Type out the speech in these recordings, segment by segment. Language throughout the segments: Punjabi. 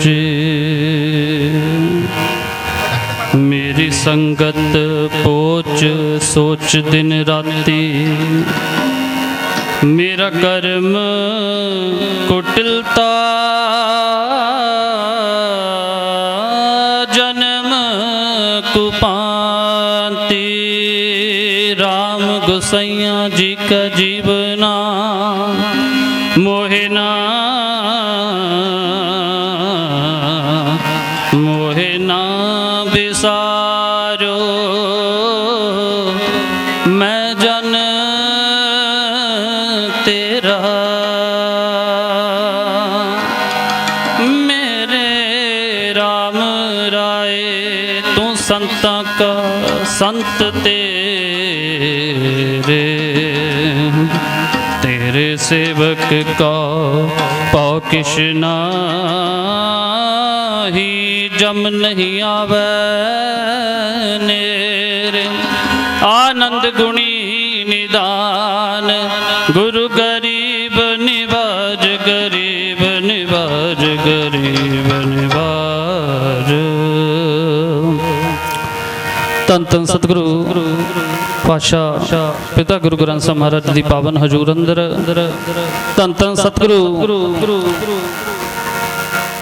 ਸੋਚੇ ਮੇਰੀ ਸੰਗਤ ਪੋਚ ਸੋਚ ਦਿਨ ਰਾਤੀ, ਮੇਰਾ ਕਰਮ ਕੁਟਲਤਾ ਜਨਮ ਕੁਪਾਂਤੀ RAM ਗੁਸਈਆ ਜੀ ਕਾ ਜੀਵਨਾ ਮੋਹਿਨਾ ਵਿਸਾਰੋ। ਮੈਂ ਜਨ ਤੇਰਾ। ਮੇਰੇ RAM ਰਾਏ, ਤੂੰ ਸੰਤਾਂ ਕਾ ਸੰਤ ਤੇਰੇ। ਤੇਰੇ ਸੇਵਕ ਕਾ ਪਉ ਕਿਛ ਨਾਹੀ ਜਮ ਨਹੀਂ ਆਵੇ ਨੇਰੇ। ਆਨੰਦ ਗੁਣੀ ਨਿਦਾਨ, ਗੁਰੂ ਗਰੀਬ ਨਿਵਾਜ ਗਰੀਬ ਨਿਵਾਜ ਗਰੀਬ ਨਿਵਾਜ। ਤਨ ਤਨ ਸਤਿਗੁਰੂ ਪਾਸ਼ਾ ਪਿਤਾ ਗੁਰੂ ਗ੍ਰੰਥ ਸਾਹਿਬ ਮਹਾਰਾਜ ਦੀ ਪਾਵਨ ਹਜ਼ੂਰ ਅੰਦਰ। ਤਨ ਤਨ ਸਤਿਗੁਰੂ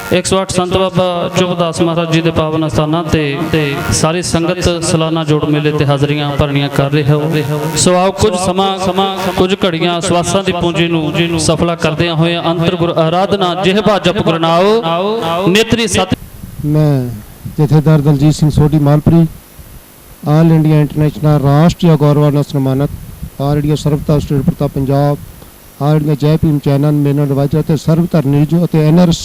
108 ਸੰਤ ਬਾਬਾ ਚੁਪਦਾਸ ਮਹਾਰਾਜ ਜੀ ਦੇ ਪਾਵਨ ਸਥਾਨਾਂ ਤੇ ਸਾਰੀ ਸੰਗਤ ਸਾਲਾਨਾ ਜੋੜ ਮੇਲੇ ਤੇ ਹਾਜ਼ਰੀਆਂ ਭਰਨੀਆਂ ਕਰ ਰਹੇ ਹੋ। ਸੋ ਆਓ ਕੁਝ ਸਮਾਂ, ਕੁਝ ਘੜੀਆਂ ਸਵਾਸਾਂ ਦੀ ਪੂੰਜੀ ਨੂੰ ਸਫਲਾ ਕਰਦਿਆਂ ਹੋਏ ਅੰਤਰ ਗੁਰ ਆਰਾਧਨਾ ਜਿਹਬਾ ਜਪ ਗੁਰਨਾਓ ਨੇਤਰੀ ਸਤ ਮੈਂ ਜਥੇਦਾਰ Daljit Singh Sodhi Malpuri all India international ਰਾਸ਼ਟਰੀ ਗੌਰਵ ਨਾਲ ਸਨਮਾਨਿਤ, all India ਸਰਬਤਾ state Pratap Punjab, all India Jai Bhim channel ਮੇਨਾ ਰਵਾਜਾ ਤੇ ਸਰਬ ਧਰਮ ਨਿਊਜ਼ ਅਤੇ ਐਨਆਰਐਸ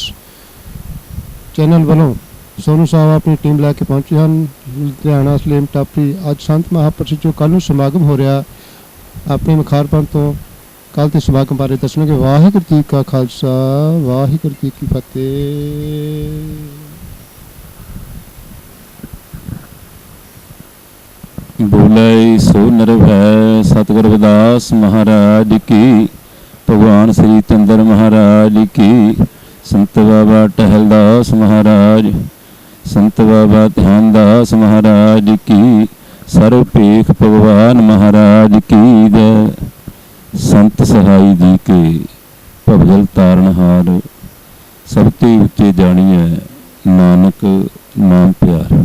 ਚੈਨਲ ਵੱਲੋਂ ਸੋਨੂ ਸਾਹਿਬ ਆਪਣੀ ਟੀਮ ਲੈ ਕੇ ਪਹੁੰਚੇ ਹਨ। ਲੁਧਿਆਣਾ ਸਲੇਮ ਟਾਪਰੀ ਅੱਜ ਸੰਤ ਮਹਾਪੁਰਸ਼ ਜੋ ਕੱਲ੍ਹ ਨੂੰ ਸਮਾਗਮ ਹੋ ਰਿਹਾ। ਆਪਣੇ ਮਖਾਰਪਨ ਤੋਂ ਕੱਲ੍ਹ ਤੇ ਸਮਾਗਮ ਬਾਰੇ ਦੱਸਣਗੇ। ਵਾਹਿਗੁਰੂ ਜੀ ਕਾ ਖਾਲਸਾ, ਵਾਹਿਗੁਰੂ ਜੀ ਕੀ ਫਤਿਹ। ਬੋਲੇ ਸੋ ਨਿਰਭੈ ਸਤਿਗੁਰ ਰਵਿਦਾਸ ਮਹਾਰਾਜ ਕੀ, ਭਗਵਾਨ ਸ੍ਰੀ ਚੰਦਰ ਮਹਾਰਾਜ ਕੀ। ਸੰਤ ਬਾਬਾ ਟਹਿਲਦਾਸ ਮਹਾਰਾਜ, ਸੰਤ ਬਾਬਾ ਧਿਆਨਦਾਸ ਮਹਾਰਾਜ ਕੀ ਸਰਵ ਭੇਖ ਭਗਵਾਨ ਮਹਾਰਾਜ ਕੀ ਜੈ। ਸੰਤ ਸਹਾਈ ਜੀ ਕੇ ਭਵਜਲ ਤਾਰਨਹਾਰ ਸਭ ਤੇ ਉੱਚੇ ਹੈ ਨਾਨਕ ਨਾਮ ਪਿਆਰ।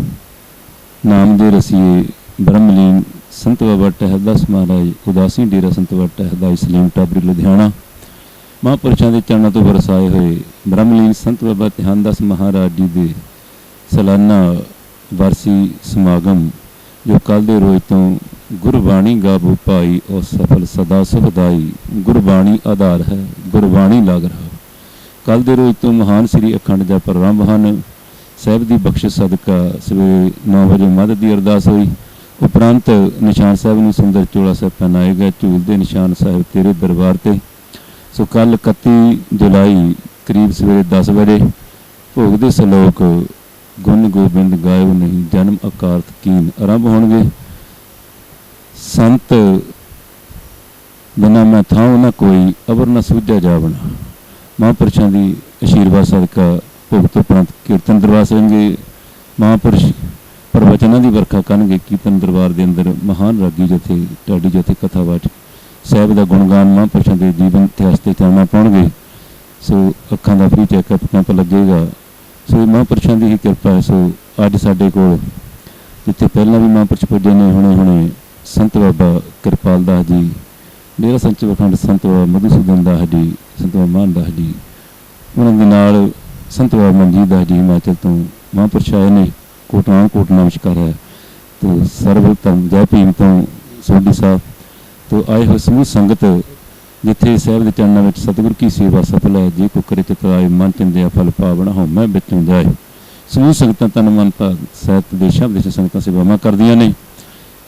ਨਾਮ ਦੇ ਰਸੀਏ ਬ੍ਰਹਮਲੀਨ ਸੰਤ ਬਾਬਾ ਟਹਿਲਦਾਸ ਮਹਾਰਾਜ, ਉਦਾਸੀ ਡੇਰਾ ਸੰਤ ਬਾਬਾ ਟਹਿਰਦਾਸ ਸਲੀਮ ਟਾਬਰੀ, ਲੁਧਿਆਣਾ। ਮਹਾਂਪੁਰਸ਼ਾਂ ਦੇ ਚਰਨਾਂ ਤੋਂ ਵਰਸਾਏ ਹੋਏ ਬ੍ਰਹਮਲੀਨ ਸੰਤ ਬਾਬਾ ਧਿਆਨਦਾਸ ਮਹਾਰਾਜ ਜੀ ਦੇ ਸਾਲਾਨਾ ਵਰਸੀ ਸਮਾਗਮ, ਜੋ ਕੱਲ ਦੇ ਰੋਜ਼ ਤੋਂ ਗੁਰਬਾਣੀ ਗਾਬੂ ਪਾਈ, ਉਹ ਸਫਲ ਸਦਾ ਸੁਖਦਾਈ ਗੁਰਬਾਣੀ ਆਧਾਰ ਹੈ, ਗੁਰਬਾਣੀ ਲਾਗ ਰਹਾ। ਕੱਲ ਦੇ ਰੋਜ਼ ਤੋਂ ਮਹਾਨ ਸ੍ਰੀ ਅਖੰਡ ਦਾ ਪ੍ਰਾਰੰਭ ਹਨ। ਸਾਹਿਬ ਦੀ ਬਖਸ਼ਿਸ਼ ਸਦਕਾ ਸਵੇਰੇ 9 ਵਜੇ ਮੱਧ ਦੀ ਅਰਦਾਸ ਹੋਈ। ਉਪਰੰਤ ਨਿਸ਼ਾਨ ਸਾਹਿਬ ਨੂੰ ਸੁੰਦਰ ਚੋਲਾ ਸਾਹਿਬ ਪਹਿਨਾਏ ਗਏ, ਝੂਲ ਦੇ ਨਿਸ਼ਾਨ ਸਾਹਿਬ ਤੇਰੇ ਦਰਬਾਰ ਤੇ। ਸੋ ਕੱਲ 31 ਜੁਲਾਈ ਕਰੀਬ ਸਵੇਰੇ 10 ਵਜੇ ਭੋਗ ਦੇ ਸ਼ਲੋਕ ਗੁਣ ਗੋਬਿੰਦ ਗਾਇਬ ਨਹੀਂ, ਜਨਮ ਅਕਾਰਤ ਕੀਨ ਆਰੰਭ ਹੋਣਗੇ। ਸੰਤ ਬਿਨਾ ਮੈਂ ਥਾਉ ਨਾ ਕੋਈ, ਅਵਰ ਨਾ ਸੂਝਾ ਜਾਵਣਾ। ਮਹਾਂਪੁਰਸ਼ਾਂ ਦੀ ਅਸ਼ੀਰਵਾਦ ਸਦਕਾ ਭੁਗਤ ਉਪਰੰਤ ਕੀਰਤਨ ਦਰਬਾਰ ਸੰਗੇ ਮਹਾਂਪੁਰਸ਼ ਪ੍ਰਵਚਨਾਂ ਦੀ ਵਰਖਾ ਕਰਨਗੇ, ਕੀਰਤਨ ਦਰਬਾਰ ਦੇ ਅੰਦਰ ਮਹਾਨ ਰਾਗੀ ਜਥੇ, ਢਾਡੀ ਜਥੇ ਕਥਾਵਾਚ ਸਾਹਿਬ ਦਾ ਗੁਣਗਾਨ ਮਹਾਂਪੁਰਸ਼ਾਂ ਦੇ ਜੀਵਨ ਇਤਿਹਾਸ ਤੇ ਚਾਨਣਾ ਪਾਉਣਗੇ, ਸੋ ਅੱਖਾਂ ਦਾ ਫ੍ਰੀ ਚੈੱਕਅਪ ਕੈਂਪ ਲੱਗੇਗਾ। ਸੋ ਇਹ ਮਹਾਂਪੁਰਸ਼ਾਂ ਦੀ ਹੀ ਕਿਰਪਾ ਹੈ, ਸੋ ਅੱਜ ਸਾਡੇ ਕੋਲ, ਜਿੱਥੇ ਪਹਿਲਾਂ ਵੀ ਮਹਾਂਪੁਰਸ਼ ਪੁੱਜੇ ਨੇ, ਹੁਣੇ ਹੁਣੇ ਸੰਤ ਬਾਬਾ ਕਿਰਪਾਲ ਦਾਸ ਜੀ, ਡੇਰਾ ਸੰਚ ਵਖੰਡ ਸੰਤ ਬਾਬਾ ਮਧੂਸੂਦਨ ਦਾਸ ਜੀ, ਸੰਤ ਬਾਬਾ ਮਾਨ ਦਾਸ ਜੀ, ਉਹਨਾਂ ਦੇ ਨਾਲ ਸੰਤ ਬਾਬਾ ਮਨਜੀਤ ਦਾਸ ਜੀ ਹਿਮਾਚਲ ਤੋਂ ਮਹਾਂਪੁਰਸ਼ ਆਏ ਨੇ, ਕੋਟਾਂ ਕੋਟ ਨਮਸਕਾਰ ਹੈ। ਤੇ ਸਰਵ ਧਰਮ ਜੈ ਭੀਮ ਤੋਂ ਸੋਢੀ ਸਾਹਿਬ ਤੋਂ ਆਏ ਹੋਏ ਸਮੂਹ ਸੰਗਤ, ਜਿੱਥੇ ਸਾਹਿਬ ਦੇ ਚਰਨਾਂ ਵਿੱਚ ਸਤਿਗੁਰ ਕੀ ਸੇਵਾ ਸਫਲ ਹੈ, ਜੇ ਕੋ ਕਰੇ ਚਤਰਾਏ ਮਨ ਚਿੰਦਿਆ ਫਲ ਪਾਵਣਾ ਹੋ, ਮੈਂ ਵਿੱਚੋਂ ਜਾਏ ਸਮੂਹ ਸੰਗਤਾਂ ਤਨ ਮਨ ਭਾਗ ਸਹਿਤ ਦੇਸ਼ਾਂ ਵਿੱਚ ਸੰਗਤਾਂ ਸੇਵਾਵਾਂ ਕਰਦੀਆਂ ਨੇ।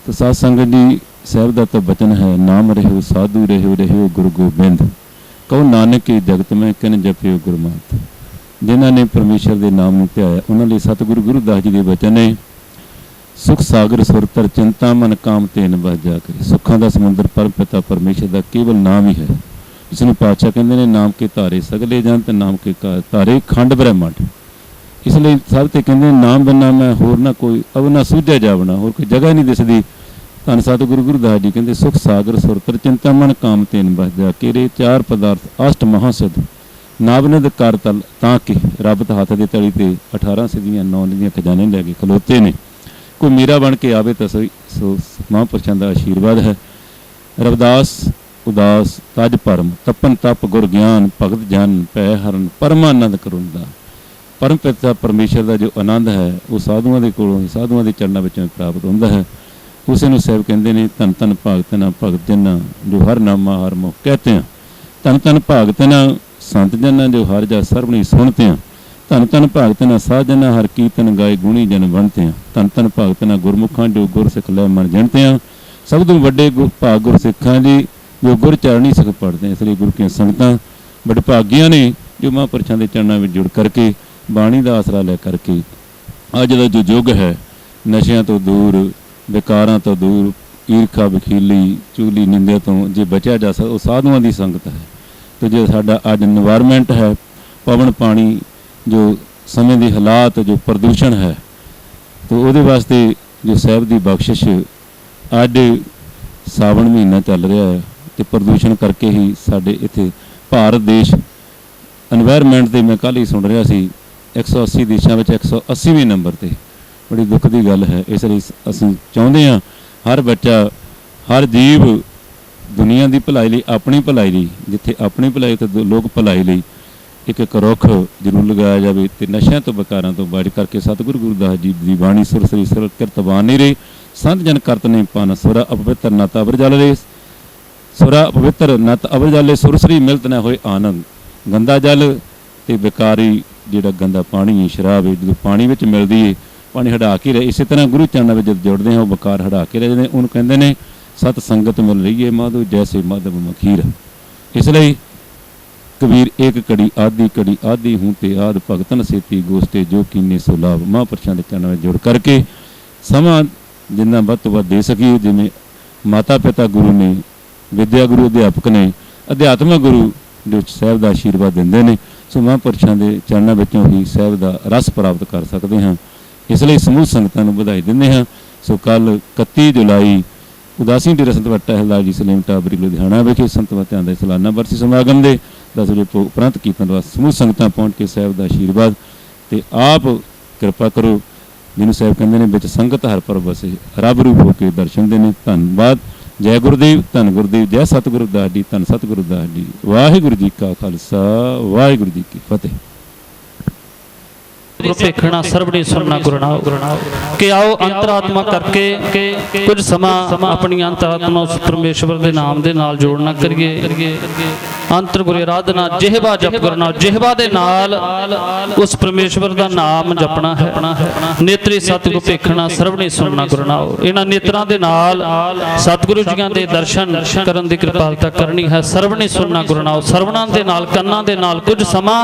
ਤੇ ਸਾਧ ਸੰਗਤ ਦੀ ਸਾਹਿਬ ਦਾ ਤਾਂ ਬਚਨ ਹੈ, ਨਾਮ ਰਹਿਓ, ਸਾਧੂ ਰਹਿਓ ਰਹਿਓ ਗੁਰੂ ਗੋਬਿੰਦ। ਕਹੋ ਨਾਨਕ ਕੀ ਜਗਤ ਮੈਂ ਕਿਨ ਜਪਿਓ ਗੁਰਮਤਿ। ਜਿਨ੍ਹਾਂ ਨੇ ਪਰਮੇਸ਼ਰ ਦੇ ਨਾਮ ਨੂੰ ਧਿਆਇਆ, ਉਹਨਾਂ ਲਈ ਸਤਿਗੁਰੂ ਗੁਰਦਾਸ ਜੀ ਦੇ ਬਚਨ ਨੇ। ਸੁਖ ਸਾਗਰ ਸੁਰਤਰ ਚਿੰਤਾ ਮਨ ਕਾਮ ਤੇਨ ਬਸ ਜਾ ਕਰੇ। ਸੁੱਖਾਂ ਦਾ ਸਮੁੰਦਰ ਪਰਮ ਪਿਤਾ ਪਰਮੇਸ਼ਰ ਦਾ ਕੇਵਲ ਨਾਮ ਹੀ ਹੈ। ਇਸ ਨੂੰ ਪਾਤਸ਼ਾਹ ਕਹਿੰਦੇ ਨੇ, ਨਾਮ ਕੇ ਧਾਰੇ ਸਗਲੇ ਜਨ ਤੇ ਨਾਮ ਕੇ ਕਾ- ਧਾਰੇ ਖੰਡ ਬ੍ਰਹਮੰਡ। ਇਸ ਲਈ ਸਭ ਤੇ ਕਹਿੰਦੇ ਨਾਮ ਬੰਨਾ ਮੈਂ, ਹੋਰ ਨਾ ਕੋਈ ਅਵ ਨਾ ਸੂਝਿਆ ਜਾਵਣਾ ਹੋਰ ਕੋਈ ਜਗ੍ਹਾ ਨਹੀਂ ਦਿਸਦੀ। ਧੰਨ ਸਤਿਗੁਰੂ ਗੁਰਦਾਸ ਜੀ ਕਹਿੰਦੇ, ਸੁਖ ਸਾਗਰ ਸੁਰਤਰ ਚਿੰਤਾ ਮਨ ਕਾਮ ਤੇਨ ਬਸਦਾ ਕਿਰੇ, ਚਾਰ ਪਦਾਰਥ ਅਸ਼ਟ ਮਹਾਸਿੱਧ। ਨਾਬਨਦ ਕਰ ਤਲ ਤਾਂ ਕਿ, ਰੱਬ ਤਾਂ ਹੱਥ ਦੇ ਤਲੀ ਤੇ 18 ਸਿੱਧੀਆਂ, ਨੌ ਦੀਆਂ ਖਜ਼ਾਨੇ ਲੈ ਕੇ ਖਲੋਤੇ ਨੇ। ਕੋਈ ਮੇਰਾ ਬਣ ਕੇ ਆਵੇ ਤਾਂ ਸਹੀ, ਸੋ ਮਹਾਂਪੁਰਸ਼ਾਂ ਦਾ ਆਸ਼ੀਰਵਾਦ ਹੈ। ਰਵਦਾਸ, ਉਦਾਸ, ਤਜ ਪਰਮ ਤਪਨ ਤਪ ਗੁਰ ਗਿਆਨ, ਭਗਤ ਜਨ ਪੈ ਹਰਨ, ਪਰਮਾਨੰਦ ਕਰੁੰਦਾ। ਪਰਮ ਪਿਤਾ ਪਰਮੇਸ਼ਰ ਦਾ ਜੋ ਆਨੰਦ ਹੈ, ਉਹ ਸਾਧੂਆਂ ਦੇ ਕੋਲੋਂ ਹੀ, ਸਾਧੂਆਂ ਦੇ ਚਰਨਾਂ ਵਿੱਚੋਂ ਪ੍ਰਾਪਤ ਹੁੰਦਾ ਹੈ। ਉਸੇ ਨੂੰ ਸਾਹਿਬ ਕਹਿੰਦੇ ਨੇ, ਧੰਨ ਧੰਨ ਭਗਤਨਾ ਭਗਤ ਜਨਾ, ਜੋ ਹਰ ਨਾਮਾ ਹਰ ਮੁਖ ਕਹਤੇ ਆ। ਧੰਨ ਧੰਨ ਭਗਤ ਸੰਤ ਜਨਾ, ਜੋ ਹਰ ਜਾ ਸਰਵਣੀ ਸੁਣਤੇ ਆ। ਧੰਨ ਧੰਨ ਭਗਤ ਨਾ ਸਾਜਨ ਹਰ ਕੀਰਤਨ ਗਾਏ ਗੁਣੀ ਜਨ ਬਣਤਿਆਂ ਧੰਨ ਧੰਨ ਭਗਤ ਨਾ ਗੁਰਮੁਖਾਂ ਜੋ ਗੁਰ ਸਿੱਖ ਲੈ ਮਨ ਜਣਤਿਆਂ। ਸਭ ਤੋਂ ਵੱਡੇ ਗੁਰ ਭਾਗ ਗੁਰ ਸਿੱਖਾਂ ਜੀ, ਜੋ ਗੁਰ ਚਰਣੀ ਸਿੱਖ ਪੜਦੇ ਇਸ ਲਈ ਗੁਰੂ ਕੀ ਸੰਗਤਾਂ। ਬੜ ਭਾਗੀਆਂ ਨੇ, ਜੋ ਮਹਾਂਪੁਰਸ਼ਾਂ ਦੇ ਚਰਨਾਂ ਵਿੱਚ ਜੁੜ ਕਰਕੇ, ਬਾਣੀ ਦਾ ਆਸਰਾ ਲੈ ਕਰਕੇ, ਅੱਜ ਦਾ ਜੋ ਯੁੱਗ ਹੈ, ਨਸ਼ਿਆਂ ਤੋਂ ਦੂਰ, ਵਿਕਾਰਾਂ ਤੋਂ ਦੂਰ, ਈਰਖਾ ਬਖੀਲੀ ਚੂਲੀ ਨਿੰਦਿਆ ਤੋਂ ਜੇ ਬਚਿਆ ਜਾ ਸਕਦਾ, ਉਹ ਸਾਧੂਆਂ ਦੀ ਸੰਗਤ ਹੈ। ਤੇ ਜੇ ਸਾਡਾ ਅੱਜ এনवायरमेंट ਹੈ, ਪਵਨ ਪਾਣੀ ਜੋ ਸਮੇਂ ਦੇ ਹਾਲਾਤ, ਜੋ ਪ੍ਰਦੂਸ਼ਣ ਹੈ, ਤੇ ਉਹਦੇ ਵਾਸਤੇ ਜੋ ਸਾਹਿਬ ਦੀ ਬਖਸ਼ਿਸ਼ ਅੱਜ ਸਾਵਣ ਮਹੀਨਾ ਚੱਲ ਰਿਹਾ ਹੈ, ਤੇ ਪ੍ਰਦੂਸ਼ਣ ਕਰਕੇ ਹੀ ਸਾਡੇ ਇੱਥੇ ਭਾਰਤ ਦੇਸ਼ এনवायरमेंट ਦੇ ਮੈਂ ਕੱਲ ਹੀ ਸੁਣ ਰਿਹਾ ਸੀ 180 ਦੇਸ਼ਾਂ ਵਿੱਚ 180ਵੇਂ ਨੰਬਰ ਤੇ। ਬੜੀ ਦੁੱਖ ਦੀ ਗੱਲ ਹੈ, ਇਸ ਲਈ ਅਸੀਂ ਚਾਹੁੰਦੇ ਹਾਂ ਹਰ ਬੱਚਾ, ਹਰ ਜੀਵ ਦੁਨੀਆ ਦੀ ਭਲਾਈ ਲਈ, ਆਪਣੀ ਭਲਾਈ ਲਈ, ਜਿੱਥੇ ਆਪਣੀ ਭਲਾਈ ਤੇ ਲੋਕ ਭਲਾਈ ਲਈ ਇੱਕ ਇੱਕ ਰੁੱਖ ਜ਼ਰੂਰ ਲਗਾਇਆ ਜਾਵੇ ਤੇ ਨਸ਼ਿਆਂ ਤੋਂ ਬਕਾਰਾਂ ਤੋਂ ਬਚ ਕਰਕੇ ਸਤਿਗੁਰੂ ਗੁਰਦਾਸ ਜੀ ਦੀ ਬਾਣੀ ਸੁਰ ਸ੍ਰੀ ਸੁਰ ਕਿਰਤਵਾਨ ਨਹੀਂ ਰਹੀ। ਸੰਤ ਜਨ ਕਰਤ ਨੇ ਪਾਨ ਸੁਰਾ ਅਪਵਿੱਤਰ ਨਤ ਅਵਰ ਜਲ ਰੇ। ਸੁਰਾ ਅਪਵਿੱਤਰ ਨਤ ਅਵਰ ਜਲੇ ਸੁਰ ਸ੍ਰੀ ਮਿਲਤ ਨਾ ਹੋਏ ਆਨੰਦ। ਗੰਦਾ ਜਲ ਤੇ ਬੇਕਾਰੀ ਜਿਹੜਾ ਗੰਦਾ ਪਾਣੀ ਹੈ, ਸ਼ਰਾਬ ਹੈ, ਜਦੋਂ ਪਾਣੀ ਵਿੱਚ ਮਿਲਦੀ ਹੈ, ਪਾਣੀ ਹਟਾ ਕੇ ਰਹੇ। ਇਸੇ ਤਰ੍ਹਾਂ ਗੁਰੂ ਚਰਨਾਂ ਵਿੱਚ ਜਦ ਜੁੜਦੇ ਹਾਂ, ਉਹ ਬਕਾਰ ਹਟਾ ਕੇ ਰਹੇ ਨੇ। ਉਹਨੂੰ ਕਹਿੰਦੇ ਨੇ, ਸਤ ਸੰਗਤ ਮਿਲ ਰਹੀ ਹੈ ਮਾਧੋ, ਜੈਸੇ ਮਾਧਵ ਮਖੀਰ। ਇਸ ਲਈ ਕਬੀਰ ਏਕ ਕੜੀ ਆਦੀ ਕੜੀ ਆਦੀ ਹੂੰ ਤੇ ਆਦ ਭਗਤਨ ਸੇਤੀ ਗੋਸਤੇ ਜੋ ਕੀਨੇ ਸੋ ਲਾਭ। ਮਹਾਂਪੁਰਸ਼ਾਂ ਦੇ ਚਰਨਾਂ ਵਿੱਚ ਜੁੜ ਕਰਕੇ ਸਮਾਂ ਜਿੰਨਾ ਵੱਧ ਤੋਂ ਵੱਧ ਦੇ ਸਕੀਏ ਜਿਵੇਂ ਮਾਤਾ ਪਿਤਾ ਗੁਰੂ ਨੇ, ਵਿਦਿਆ ਗੁਰੂ ਅਧਿਆਪਕ ਨੇ, ਅਧਿਆਤਮਕ ਗੁਰੂ ਦੇ ਵਿੱਚ ਸਾਹਿਬ ਦਾ ਆਸ਼ੀਰਵਾਦ ਦਿੰਦੇ ਨੇ, ਸੋ ਮਹਾਂਪੁਰਸ਼ਾਂ ਦੇ ਚਰਨਾਂ ਵਿੱਚੋਂ ਹੀ ਸਾਹਿਬ ਦਾ ਰਸ ਪ੍ਰਾਪਤ ਕਰ ਸਕਦੇ ਹਾਂ। ਇਸ ਲਈ ਸਮੂਹ ਸੰਗਤਾਂ ਨੂੰ ਵਧਾਈ ਦਿੰਦੇ ਹਾਂ। ਸੋ ਕੱਲ 31 ਜੁਲਾਈ, ਉਦਾਸੀ ਦੀ ਰਸਤ ਵੱਟਾ ਹੈ ਜੀ ਸਲੀਮ ਟਾਬਰੀ ਲੁਧਿਆਣਾ ਵਿਖੇ ਸੰਤ ਵਤਿਆਂ ਦੇ ਸਾਲਾਨਾ ਵਰਸੀ ਸਮਾਗਮ ਦੇ ਦਸ ਵਜੇ ਤੋਂ ਉਪਰੰਤ ਕੀਰਤਨ ਵਾਸਤੇ ਸਮੂਹ ਸੰਗਤਾਂ ਪਹੁੰਚ ਕੇ ਸਾਹਿਬ ਦਾ ਆਸ਼ੀਰਵਾਦ ਤੇ ਆਪ ਕਿਰਪਾ ਕਰੋ। ਜਿਹਨੂੰ ਸਾਹਿਬ ਕਹਿੰਦੇ ਨੇ, ਵਿੱਚ ਸੰਗਤ ਹਰ ਪਰ ਵਸੇ, ਰੱਬ ਰੂਪ ਹੋ ਕੇ ਦਰਸ਼ਨ ਦੇ ਨੇ ਧੰਨਵਾਦ। ਜੈ ਗੁਰਦੇਵ, ਧੰਨ ਗੁਰਦੇਵ, ਜੈ ਸਤਿਗੁਰੂ ਦਾਸ ਜੀ ਧੰਨ ਸਤਿਗੁਰੂ ਦਾਸ ਜੀ ਵਾਹਿਗੁਰੂ ਜੀ ਕਾ ਖਾਲਸਾ, ਵਾਹਿਗੁਰੂ ਜੀ ਕੀ ਫਤਿਹ। ਗੁਰੂ ਸਰਬਣੀ ਸੁਣਨਾ ਗੁਰਨਾਉ ਕਿ ਆਓ ਅੰਤਰਾਤਮਾ ਕਰਕੇ ਕੁਝ ਸਮਾਂ ਆਪਣੀ ਅੰਤਰਾਤਮਾ ਉਸ ਪਰਮੇਸ਼ਵਰ ਦੇ ਨਾਮ ਦੇ ਨਾਲ ਜੋੜਨਾ ਕਰੀਏ। ਅੰਤਰ ਗੁਰੇ ਆਰਾਧਨਾ, ਜਿਹਵਾ ਜਪ ਕਰਨਾ, ਜਿਹਵਾ ਦੇ ਨਾਲ ਉਸ ਪਰਮੇਸ਼ਵਰ ਦਾ ਨਾਮ ਜਪਣਾ ਹੈ। ਨੇਤਰੀ ਸਤਿਗੁਰ ਭੇਖਣਾ ਸਰਬਣੀ ਸੁਣਨਾ ਗੁਰਨਾਉ ਇਹਨਾਂ ਨੇਤਰਾਂ ਦੇ ਨਾਲ ਸਤਿਗੁਰੂ ਜੀਆਂ ਦੇ ਦਰਸ਼ਨ ਕਰਨ ਦੀ ਕਿਰਪਾਲਤਾ ਕਰਨੀ ਹੈ। ਸਰਬਣੀ ਸੁਣਨਾ ਗੁਰਨਾਉ ਸਰਵਣਾਂ ਦੇ ਨਾਲ, ਕੰਨਾਂ ਦੇ ਨਾਲ ਕੁਝ ਸਮਾਂ